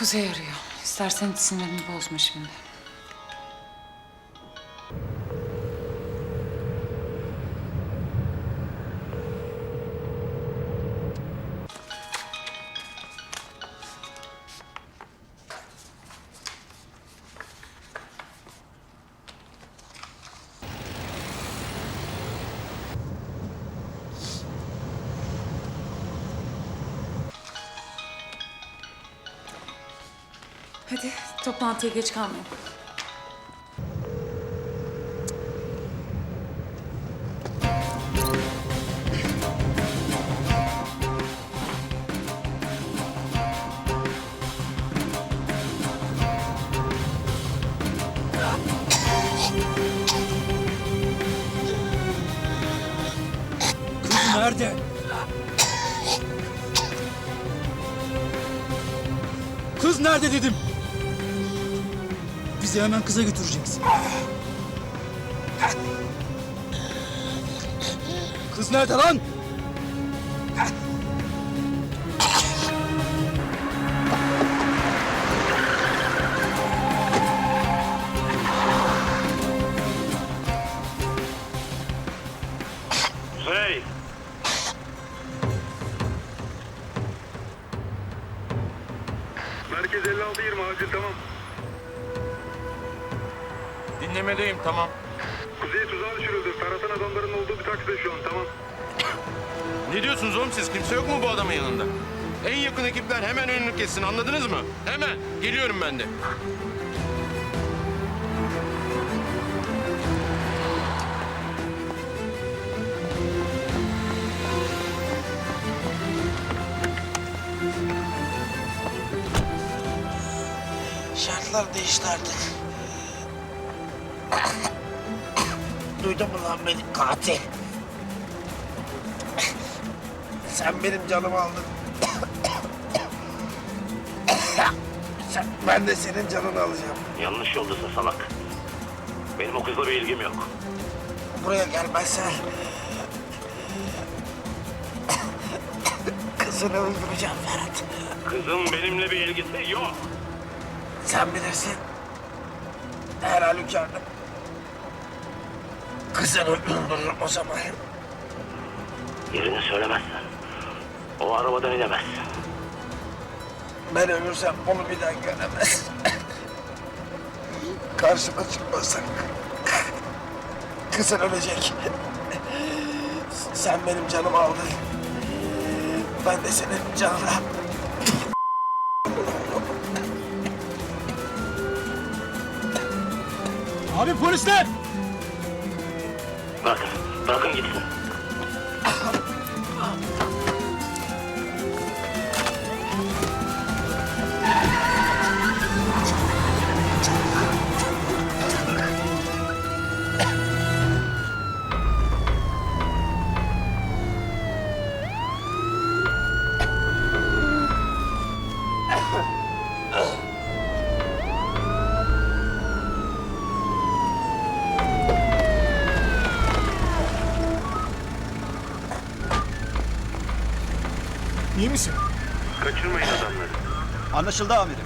Kuzey arıyor. İstersen sinirimi bozma şimdi. Hadi toplantıya geç kalmayalım. Nerede? Kız nerede dedim. Bizi hemen kıza götüreceksin. Kız nerede lan? Kuzey. Merkez 56-20 acil tamam. Dinlemedeyim tamam. Kuzey tuzağa düşürüldü. Ferhat'ın adamlarının olduğu bir takside şu an tamam. Ne diyorsunuz oğlum siz? Kimse yok mu bu adamın yanında? En yakın ekipler hemen önünü kessin anladınız mı? Hemen. Geliyorum ben de. Şartlar değişti artık. Duydun mu lan beni katil? Sen benim canımı aldın. Sen, ben de senin canını alacağım. Yanlış yoldasın salak. Benim o kızla bir ilgim yok. Buraya gelmezsen... Kızını öldüreceğim Ferhat. Kızın benimle bir ilgisi yok. Sen bilirsin. Her halükarda. Kızını öldürürüm o zaman. Yerini söylemezsen o arabadan inemez. Ben ölürsem onu bir daha göremez. Karşıma çıkmasak kızın ölecek. Sen benim canımı aldın. Ben de senin canına. Abi polisler! Bırakın. Bırakın gitsin. İyi misin? Kaçırmayın adamları. Anlaşıldı amirim.